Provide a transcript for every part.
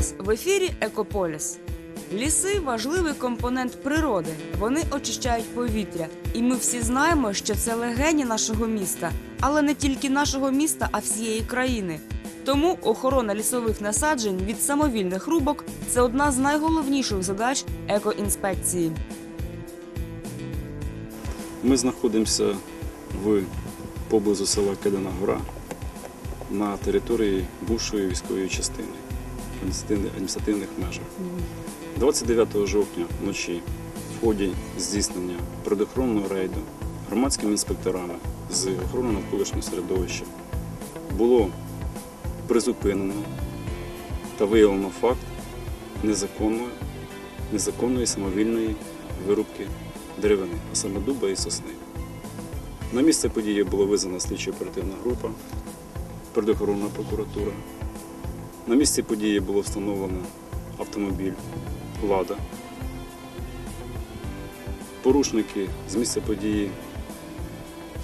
вас в ефірі Екополіс. Ліси важливий компонент природи. Вони очищають повітря. І ми всі знаємо, що це легені нашого міста, але не тільки нашого міста, а всієї країни. Тому охорона лісових насаджень від самовільних рубок це одна з найголовніших задач екоінспекції. Ми знаходимося в поблизу села Кедана Гора на території бувшої військової частини адміністративних- межах. 29 жовтня вночі в ході здійснення природоохоронного рейду громадськими інспекторами з охорони навколишнього середовища було призупинено та виявлено факт незаконної, незаконної самовільної вирубки деревини, а саме дуба і сосни. На місце події була визвана слідчо-оперативна група, природоохоронна прокуратура. На місці події було встановлено автомобіль Лада. Порушники з місця події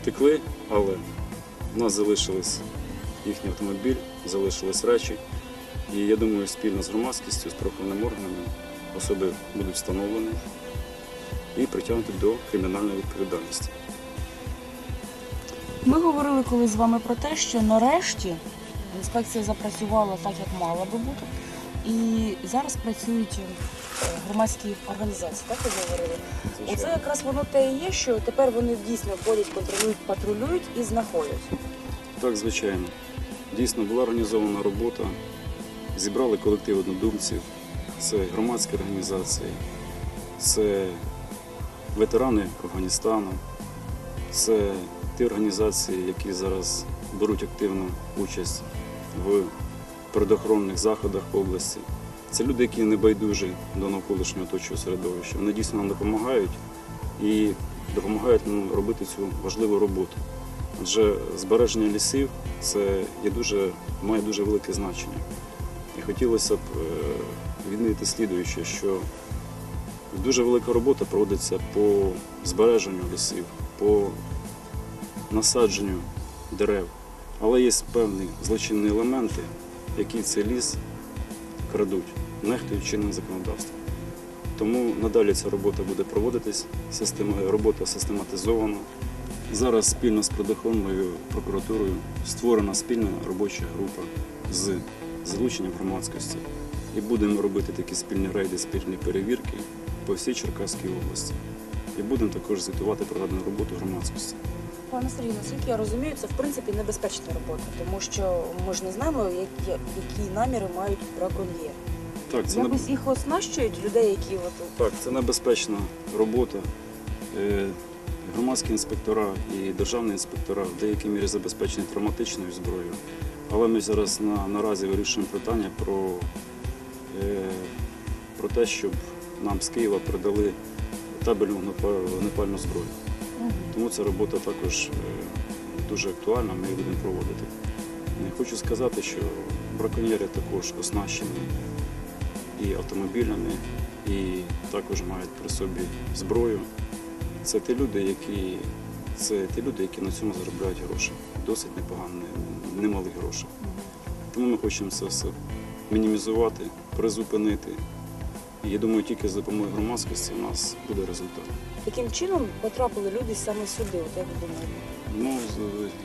втекли, але в нас залишились їхній автомобіль, залишились речі. І я думаю, спільно з громадськістю, з правоохоронними органами особи будуть встановлені і притягнути до кримінальної відповідальності. Ми говорили коли з вами про те, що нарешті інспекція запрацювала так, як мала би бути. І зараз працюють е, громадські організації, так ви говорили? Оце якраз воно те і є, що тепер вони дійсно ходять, контролюють, патрулюють і знаходять. Так, звичайно. Дійсно була організована робота, зібрали колектив однодумців, це громадські організації, це ветерани Афганістану, це ті організації, які зараз беруть активну участь в природоохоронних заходах області. Це люди, які не байдужі до навколишнього оточого середовища. Вони дійсно нам допомагають і допомагають нам робити цю важливу роботу. Адже збереження лісів це є дуже, має дуже велике значення. І хотілося б е, відмітити слідуюче, що дуже велика робота проводиться по збереженню лісів, по насадженню дерев. Але є певні злочинні елементи, які цей ліс крадуть, нехтують чинним законодавством. Тому надалі ця робота буде проводитись, робота систематизована. Зараз спільно з природоохоронною прокуратурою створена спільна робоча група з залученням громадськості. І будемо робити такі спільні рейди, спільні перевірки по всій Черкаській області. І будемо також звітувати про надану роботу громадськості. Пане Сергію, наскільки я розумію, це в принципі небезпечна робота, тому що ми ж не знаємо, які, які наміри мають браконьєри. Так, це не Якось їх оснащують людей, які от Так, це небезпечна робота. Е, Громадські інспектора і державні інспектора в деякій мірі забезпечені травматичною зброєю. Але ми зараз на, наразі вирішуємо питання про, е, про те, щоб нам з Києва передали табельну вогнепа- вогнепальну зброю. Тому ця робота також е, дуже актуальна, ми її будемо проводити. Хочу сказати, що браконьєри також оснащені і автомобілями, і також мають при собі зброю. Це ті люди, які, це ті люди, які на цьому заробляють гроші. Досить непогані, немалі гроші. Тому ми хочемо це все мінімізувати, призупинити. І я думаю, тільки за допомогою громадськості у нас буде результат. Яким чином потрапили люди саме сюди, от як ви думаєте? Ну,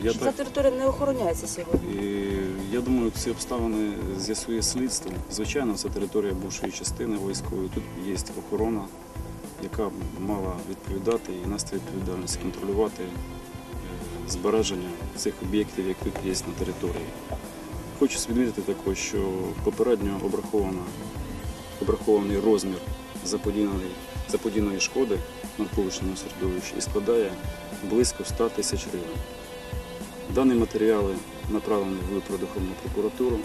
я Що ця територія не охороняється сьогодні? І я думаю, ці обставини з'ясує слідство. Звичайно, це територія бувшої частини військової. Тут є охорона, яка мала відповідати і нести відповідальність, контролювати е, збереження цих об'єктів, які тут є на території. Хочу відмітити також, що попередньо обраховано, обрахований розмір заподіяної, заподіяної шкоди навколишньому середовищі і складає близько 100 тисяч гривень. Дані матеріали направлені в природоохоронну прокуратуру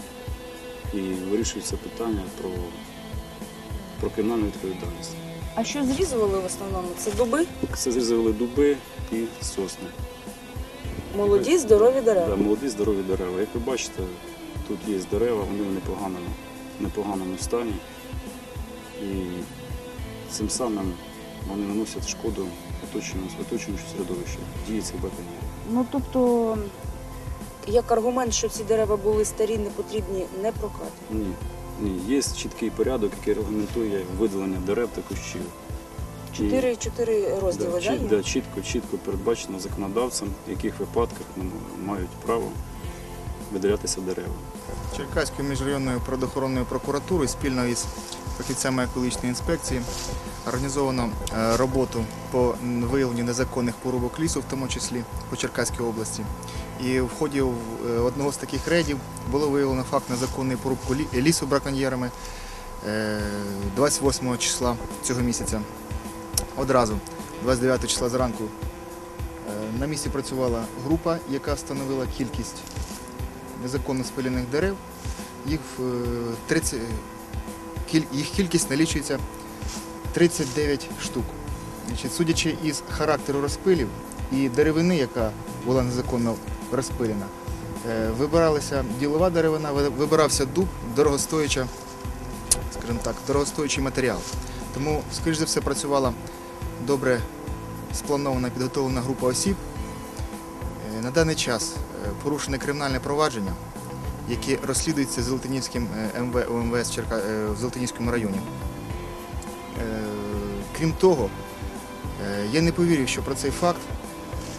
і вирішується питання про, про кримінальну відповідальність. А що зрізували в основному? Це дуби? Це зрізали дуби і сосни. Молоді, здорові дерева. Да, молоді здорові дерева. Як ви бачите, тут є дерева, вони в непоганому, непоганому стані. І цим самим вони наносять шкоду оточуючому середовищу, дії цих. Ну тобто, як аргумент, що ці дерева були старі, не потрібні, не прокатить. Ні. Ні, є чіткий порядок, який регламентує видалення дерев та кущів. Чотири, чотири розділи, Да, да, чіт- да, чітко, чітко передбачено законодавцем, в яких випадках мають право видалятися дерева. Черкаською міжрайонною природоохоронною прокуратурою спільно із фахівцями екологічної інспекції організовано е, роботу по виявленню незаконних порубок лісу, в тому числі по Черкаській області. І в ході е, одного з таких рейдів було виявлено факт незаконної порубки лі- лісу браконьєрами е, 28 числа цього місяця. Одразу, 29 числа зранку, е, на місці працювала група, яка встановила кількість незаконно спилених дерев. Їх, е, 30, їх кількість налічується 39 штук. Значить, судячи із характеру розпилів і деревини, яка була незаконно розпилена, е, вибиралася ділова деревина, вибирався дуб, дорогостояча, скажімо так, дорогостоячий матеріал. Тому, скоріш за все, працювала добре спланована підготовлена група осіб. Е, На даний час е, порушене кримінальне провадження, яке розслідується Золотинівським е, МВ ОМВС Черка... е, в Золотинівському районі. Е, Крім того, я не повірив, що про цей факт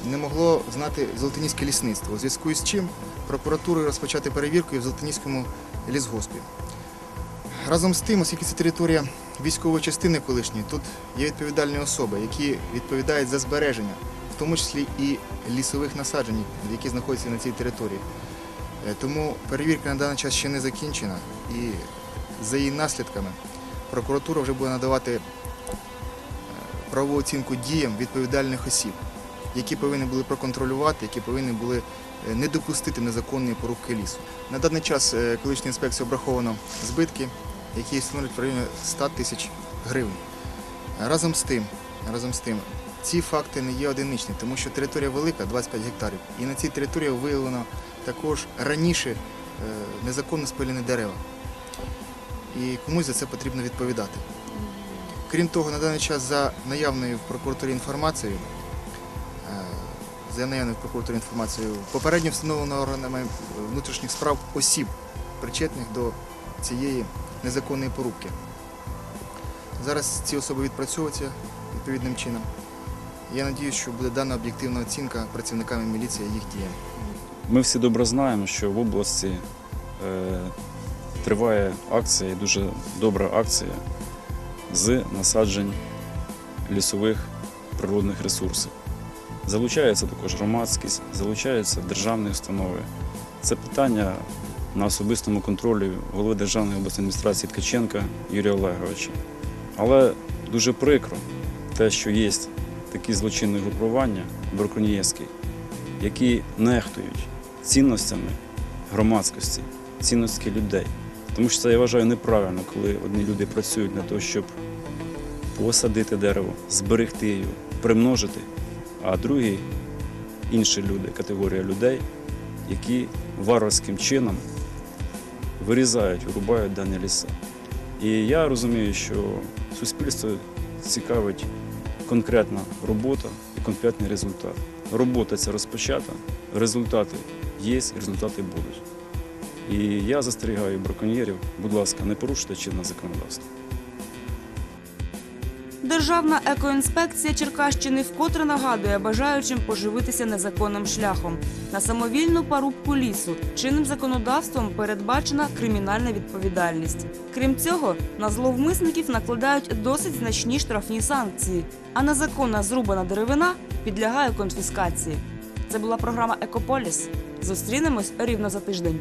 не могло знати Золотинівське лісництво, у зв'язку з чим прокуратурою розпочати перевірку і в Золотинівському лісгоспі. Разом з тим, оскільки це територія військової частини колишньої, тут є відповідальні особи, які відповідають за збереження, в тому числі і лісових насаджень, які знаходяться на цій території. Е, Тому перевірка на даний час ще не закінчена, і за її наслідками прокуратура вже буде надавати е, правову оцінку діям відповідальних осіб, які повинні були проконтролювати, які повинні були е, не допустити незаконної порубки лісу. На даний час екологічною інспекцією обраховано збитки, які становлять в районі 100 тисяч гривень. Разом з тим, разом з тим, ці факти не є одиничні, тому що територія велика, 25 гектарів, і на цій території виявлено також раніше е, незаконно спилені дерева. І комусь за це потрібно відповідати. Крім того, на даний час за наявною в прокуратурі інформацією, е, за наявною в прокуратурі інформацією, попередньо встановлено органами внутрішніх справ осіб, причетних до цієї незаконної порубки. Зараз ці особи відпрацьовуються відповідним чином. Я сподіваюся, що буде дана об'єктивна оцінка працівниками міліції їх діям. Ми всі добре знаємо, що в області е, триває акція, і дуже добра акція з насаджень лісових природних ресурсів. Залучається також громадськість, залучаються державні установи. Це питання на особистому контролі голови Державної обласної адміністрації Ткаченка Юрія Олеговича. Але дуже прикро те, що є такі злочинні групування браконьєрські, які нехтують цінностями громадськості, цінності людей. Тому що це я вважаю неправильно, коли одні люди працюють для того, щоб посадити дерево, зберегти його, примножити, а другі інші люди, категорія людей, які варварським чином вирізають, вирубають дані ліси. І я розумію, що суспільство цікавить конкретна робота і конкретний результат. Робота ця розпочата, результати є, результати будуть. І я застерігаю браконьєрів, будь ласка, не порушуйте чинне законодавство. Державна екоінспекція Черкащини вкотре нагадує бажаючим поживитися незаконним шляхом. На самовільну порубку лісу чинним законодавством передбачена кримінальна відповідальність. Крім цього, на зловмисників накладають досить значні штрафні санкції, а незаконна зрубана деревина підлягає конфіскації. Це була програма Екополіс. Зустрінемось рівно за тиждень.